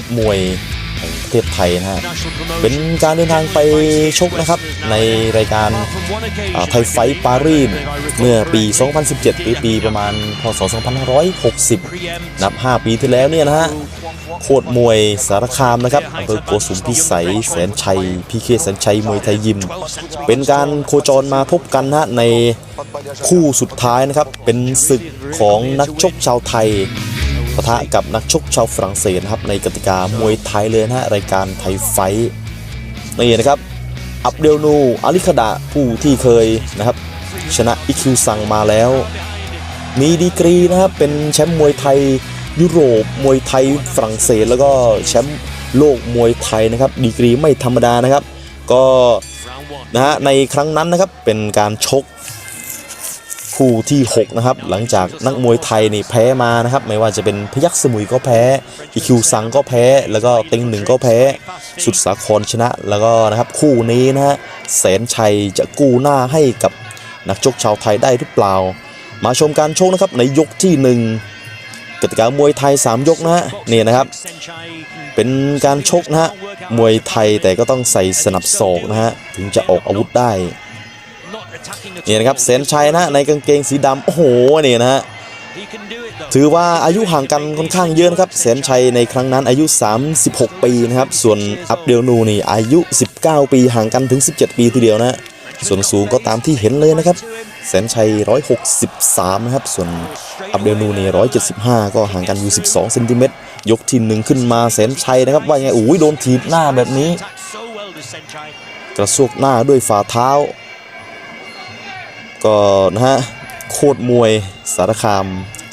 ตรมวยแห่งประเทศไทยนะฮะเป็นการเดินทางไปชกนะครับ ในรายการอ่าไทยไฟท์ปารีสเมื่อปี 2017 หรือปีประมาณพศ 2560 นับ 5 ปีที่แล้วเนี่ยนะฮะโคตรมวยสารคามนะครับอำเภอโกสุมพิสัยแสนชัยพีเคแสนชัยมวยไทยยิม เป็นการโคจรมาพบกันนะฮะในคู่สุดท้ายนะครับ เป็นศึกของนักชกชาวไทย ปะทะกับนักชกชาวฝรั่งเศสครับในกติกามวยไทยเลยนะฮะรายการไทยไฟท์นี่นะครับอับเดลนูอาลิคดะผู้ที่เคยนะครับชนะอิคิวซังมาแล้ว มีดีกรีนะครับเป็นแชมป์มวยไทยยุโรปมวยไทยฝรั่งเศสแล้วก็แชมป์โลกมวยไทยนะครับดีกรีไม่ธรรมดานะครับ ก็นะฮะในครั้งนั้นนะครับเป็นการชก คู่ที่ 6 นะครับ หลังจากนักมวยไทยนี่แพ้มานะครับ ไม่ว่าจะเป็นพยัคฆ์สมุยก็แพ้อีคิวซังก็แพ้ แล้วก็เต็งหนึ่งก็แพ้ สุดสาครชนะ แล้วก็นะครับคู่นี้นะฮะแสนชัยจะกู้หน้าให้กับนักชกชาวไทยได้หรือเปล่า มาชมการชกนะครับในยกที่หนึ่งกติกามวยไทย 3 ยกนะฮะนี่นะครับ เป็นการชกนะฮะมวยไทยแต่ก็ต้องใส่สนับศอกนะฮะถึงจะออกอาวุธได้ นี่นะครับแสนชัยนะฮะในกางเกงสีดำโอ้โหนี่นะฮะถือว่าอายุห่างกันค่อนข้างเยอะนะครับแสนชัยในครั้งนั้นอายุ 36 ปีนะครับ ส่วนอับเดลนูนี่อายุ 19 ปีห่างกันถึง 17 ปีทีเดียวนะฮะส่วนสูงก็ตามที่เห็นเลยนะครับแสนชัย 163 นะครับ ส่วนอับเดลนูนี่ 175 ก็ห่างกันอยู่ 12 เซนติเมตร ยกที่หนึ่งขึ้นมาแสนชัยนะครับว่ายังไงโอ้ยโดนถีบหน้าแบบนี้ กระซวกหน้าด้วยฝ่าเท้า ก็นะฮะโคตรมวยสารคาม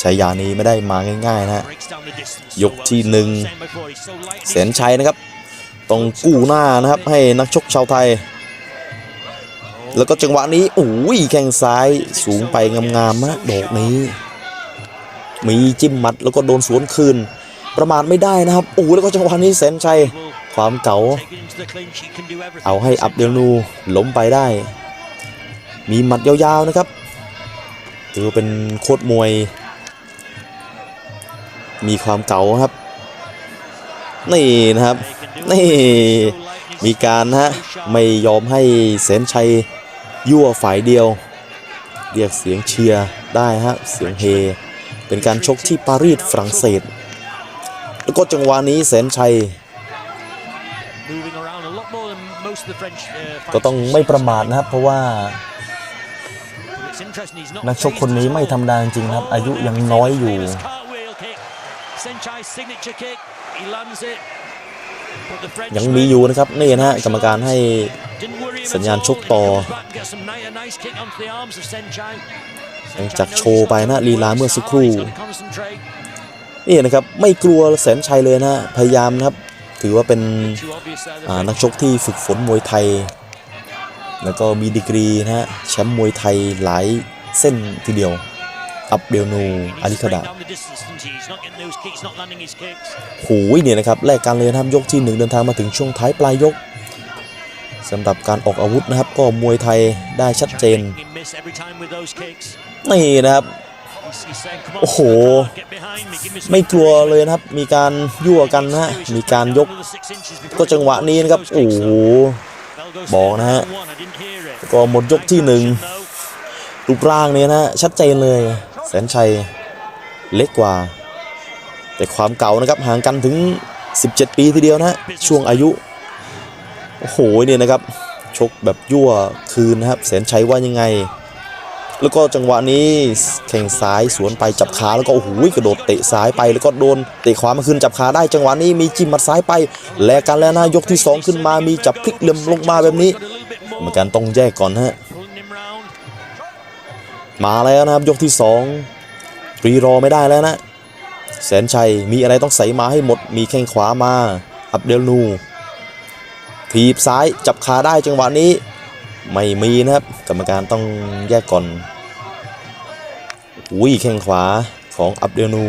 ฉายานี้ไม่ได้มาง่ายๆนะฮะยกที่หนึ่งแสนชัยนะครับต้องกู้หน้านะครับให้นักชกชาวไทย แล้วก็จังหวะนี้โอ้ยแข้งซ้ายสูงไปงามๆนะดอกนี้ มีจิ้มหมัดแล้วก็โดนสวนคืน ประมาทไม่ได้นะครับโอ้แล้วก็จังหวะนี้แสนชัยความเก๋าเอาให้อับเดลนูล้มไปได้ มีหมัดยาวๆนะครับถือว่าเป็นโคตรมวย มีความเก๋าครับ นี่นะครับ นี่ มีการนะฮะ ไม่ยอมให้แสนชัยยั่วฝ่ายเดียว เรียกเสียงเชียร์ได้ฮะ เสียงเฮ เป็นการชกที่ปารีสฝรั่งเศส แล้วก็จังหวะนี้แสนชัยก็ต้องไม่ประมาทนะครับเพราะว่า นักชกคนนี้ไม่ธรรมดาจริงครับ อายุยังน้อยอยู่ ยังมีอยู่นะครับ นี่นะฮะกรรมการให้สัญญาณชกต่อหลังจากโชว์ไปนะลีลาเมื่อสักครู่นี่นะครับไม่กลัวแสนชัยเลยนะพยายามนะครับ ถือว่าเป็นนักชกที่ฝึกฝนมวยไทย แล้วก็มีดีกรีนะฮะแชมป์มวยไทยหลายเส้นทีเดียว อับเดลนูอาลิคดะหูยเนี่ยนะครับแลกกันเลยนะครับยกที่หนึ่งเดินทางมาถึงช่วงท้ายปลายยกสำหรับการออกอาวุธนะครับ ก็มวยไทยได้ชัดเจนนี่นะครับโอ้โห ไม่กลัวเลยนะครับ มีการยั่วกันนะฮะมีการยก ก็จังหวะนี้นะครับ โอ้โห บอกนะฮะก็หมดยกที่หนึ่งรูปร่างเนี่ยนะชัดเจนเลย แสนชัยเล็กกว่า แต่ความเก่านะครับห่างกันถึง 17 ปีทีเดียวนะช่วงอายุ โอ้โหเนี่ยนะครับ ชกแบบยั่วคืนนะครับ แสนชัยว่ายังไง แล้วก็จังหวะนี้แข่งซ้ายสวนไปจับขาแล้วก็โอ้โหกระโดดเตะซ้ายไปแล้วก็โดนเตะขวามาขึ้นจับขาได้ จังหวะนี้มีจิ้มมัดซ้ายไป แลกกันแล้วนะยกที่สองขึ้นมามีจับพลิกเหลี่ยมลงมาแบบนี้กรรมการต้องแยกก่อนฮะมาแล้วนะครับยกที่สองรีรอไม่ได้แล้วนะ แสนชัยมีอะไรต้องใส่มาให้หมด มีแข้งขวามา อับเดลนูถีบซ้ายจับขาได้จังหวะนี้ ไม่มีนะครับ กรรมการต้องแยกก่อนอุ้ยแข้งขวาของอับเดลนู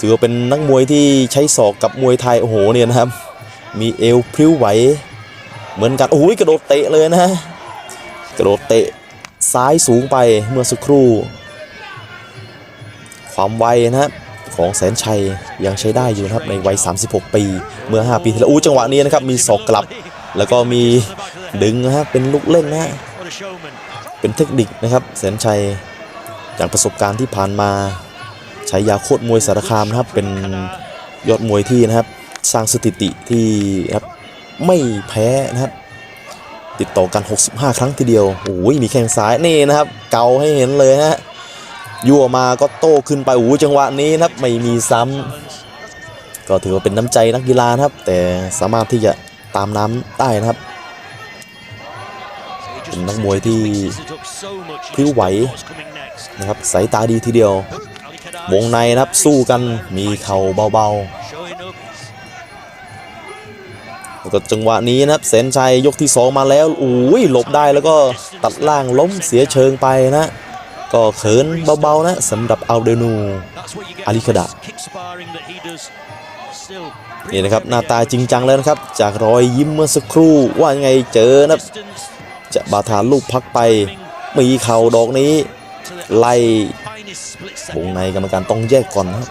ถือว่าเป็นนักมวยที่ใช้ศอกกับมวยไทย โอ้โหเนี่ยนะครับ มีเอวพริ้วไหว เหมือนกันโอ้ยกระโดดเตะเลยนะ กระโดดเตะซ้ายสูงไปเมื่อสักครู่ ความไวนะครับของแสนชัยยังใช้ได้อยู่นะครับในวัย 36 ปี เมื่อ 5 ปีที่แล้วอู้จังหวะนี้นะครับ มีศอกกลับ แล้วก็มีดึงนะฮะเป็นลูกเล่นนะฮะเป็นเทคนิคนะครับแสนชัยจากประสบการณ์ที่ผ่านมาใช้ยาโคตรมวยสารคามนะครับเป็นยอดมวยที่นะครับสร้างสถิติที่นะครับไม่แพ้นะครับติดต่อกัน 65 ครั้งทีเดียวโอ้ยมีแข้งซ้ายนี่นะครับ เกาให้เห็นเลยฮะยั่วมาก็โต้ขึ้นไปโอ้ยจังหวะนี้นะครับไม่มีซ้ำก็ถือว่าเป็นน้ำใจนักกีฬานะครับ แต่สามารถที่จะ ตามน้ำได้นะครับเป็นนักมวยที่พลิ้วไหวนะครับสายตาดีทีเดียว วงในนะครับสู้กันมีเข่าเบาๆแล้วก็จังหวะนี้นะครับแสนชัยยกที่ 2 มาแล้วอุ้ยหลบได้แล้วก็ตัดล่างล้มเสียเชิงไปนะก็เขินเบาๆนะสำหรับอัลเดนูอาลิคดะ นี่นะครับหน้าตาจริงจังแล้วนะครับ จากรอยยิ้มเมื่อสักครู่ว่ายังไงเจอนะครับจะบาทานลูกพักไป มีเข่าดอกนี้ ไล่วงในกรรมการต้องแยกก่อนนะครับ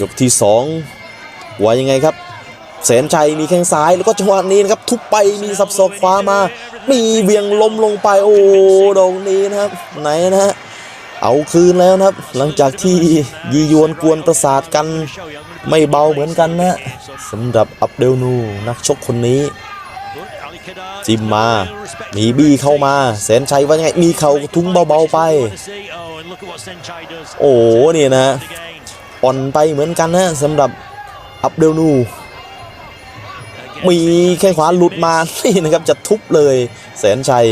ยกที่2ว่ายังไงครับแสนชัยมีแข้งซ้ายแล้วก็จังหวะนี้นะครับ ทุบไปมีสับศอกขวามา มีเวียงล้มลงไปโอ้ดอกนี้นะครับ ไหนนะฮะ เอาคืนแล้วนะครับ หลังจากที่ยียวนกวนประสาทกันไม่เบาเหมือนกันนะสำหรับอับเดลนูนักชกคนนี้ จิมมา มีบี้เข้ามาแสนชัยว่าไง มีเข่าทุ้งเบาๆไป โอ้เนี่ยนะอ่อนไปเหมือนกันนะสำหรับอับเดลนู มีแข้งขวาหลุดมา นี่นะครับจะทุบเลย แสนชัย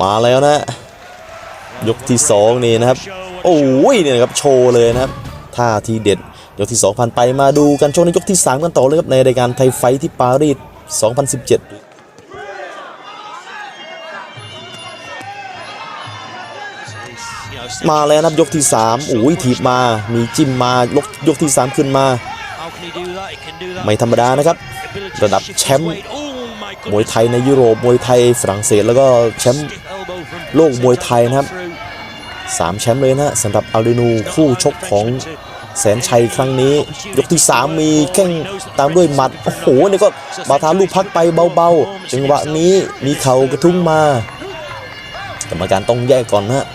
มาแล้วนะ ยกที่ 2 นี่นะครับ โอ้ยเนี่ยครับโชว์เลยนะครับท่าทีเด็ด ยกที่2ผ่านไปมาดูกันช่วงในยกที่ 3 กันต่อเลยครับในรายการไทยไฟท์ที่ปารีส 2017มาแล้วนะครับยกที่3โอ้ยถีบมามีจิ้มมายกยกที่ 3 ขึ้นมา ไม่ธรรมดานะครับ ระดับแชมป์มวยไทยในยุโรปมวยไทยฝรั่งเศสแล้วก็แชมป์โลกมวยไทยนะครับ 3 แชมป์เลยนะสำหรับอัลเดนูคู่ชกของแสนชัยครั้งนี้ ยกที่ 3 มีแข้งตามด้วยหมัด โอ้โหนี่ก็บาทาลูกพักไปเบาๆ จังหวะนี้มีเข่ากระทุ้งมากรรมการต้องแยกก่อนนะ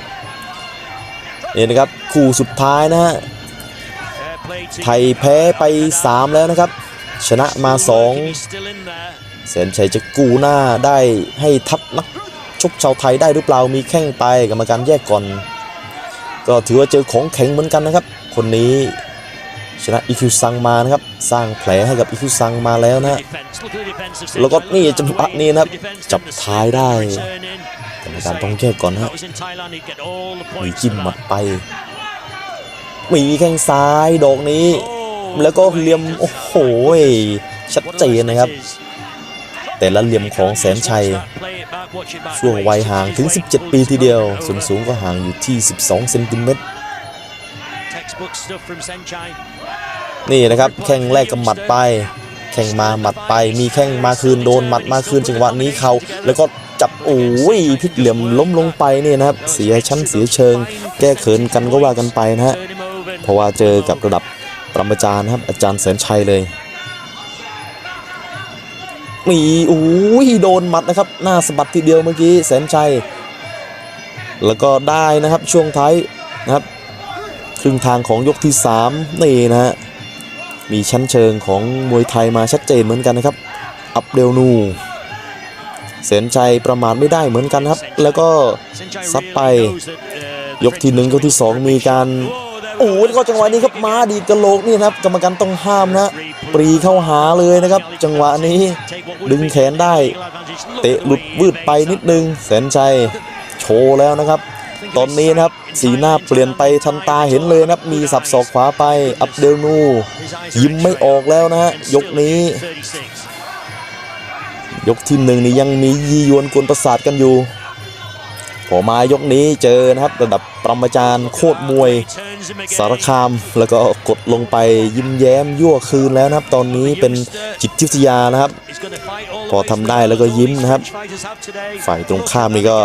นี่นะครับคู่สุดท้ายนะฮะไทยแพ้ไป 3 แล้วนะครับ ชนะมา 2 แสนชัยจะกู้หน้าได้ให้ทัพนักชกชาวไทยได้หรือเปล่ามีแข้งไปกรรมการแยกก่อน ก็ถือว่าเจอของแข็งเหมือนกันนะครับ คนนี้ชนะอีคิวซังมานะครับ สร้างแผลให้กับอีคิวซังมาแล้วนะแล้วก็นี่จังหวะนี้นะครับ จับท้ายได้กรรมการต้องแยกก่อนนะฮะมีจิ้มหมัดไป มีแข้งซ้ายดอกนี้ แล้วก็เหลี่ยม โอ้โห ชัดเจนนะครับ แต่ละเหลี่ยมของแสนชัย ช่วงวัยห่างถึง 17 ปีทีเดียว ส่วนสูงก็ห่างอยู่ที่ 12 เซนติเมตร นี่นะครับ แข้งแรกกับหมัดไป แข้งมาหมัดไป มีแข้งมาคืนโดนหมัดมาคืนจังหวะนี้เขาแล้วก็จับโอ้ยพลิกเหลี่ยมล้มลงไปนี่นะครับ เสียชั้นเสียเชิง แก้เขินกันก็ว่ากันไปนะฮะ เพราะว่าเจอกับระดับปรมาจารย์ครับอาจารย์แสนชัยเลย มีโอ้ยโดนหมัดนะครับหน้าสะบัดทีเดียวเมื่อกี้แสนชัย แล้วก็ได้นะครับช่วงท้ายนะครับ ครึ่งทางของยกที่ 3 นี่นะฮะมีชั้นเชิงของมวยไทยมาชัดเจนเหมือนกันนะครับ อับเดลนูแสนชัยประมาทไม่ได้เหมือนกันครับ แล้วก็ซัดไป ยกที่หนึ่งยกที่สองมีการ โอ้ยก็จังหวะนี้ครับมาดีกระโหลกนี่นะครับ กรรมการต้องห้ามนะปรีเข้าหาเลยนะครับ จังหวะนี้ดึงแขนได้ เตะหลุดวืดไปนิดนึง แสนชัยโชว์แล้วนะครับ ตอนนี้นะครับสีหน้าเปลี่ยนไปทันตาเห็นเลยนะครับ มีสับศอกขวาไปอับเดลนู ยิ้มไม่ออกแล้วนะฮะยกนี้ ยกที่หนึ่งนี่ยังมียียวนกวนประสาทกันอยู่ พอมายกนี้เจอนะครับ ระดับปรมาจารย์โคตรมวยสารคาม แล้วก็กดลงไปยิ้มแย้มยั่วคืนแล้วนะครับ ตอนนี้เป็นจิตวิทยานะครับ พอทำได้แล้วก็ยิ้มนะครับ ฝ่ายตรงข้ามนี่ก็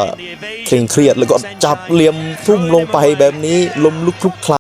เคร่งเครียดแล้วก็จับเหลี่ยมทุ่มลงไปแบบนี้ลมลุกคลุกคลา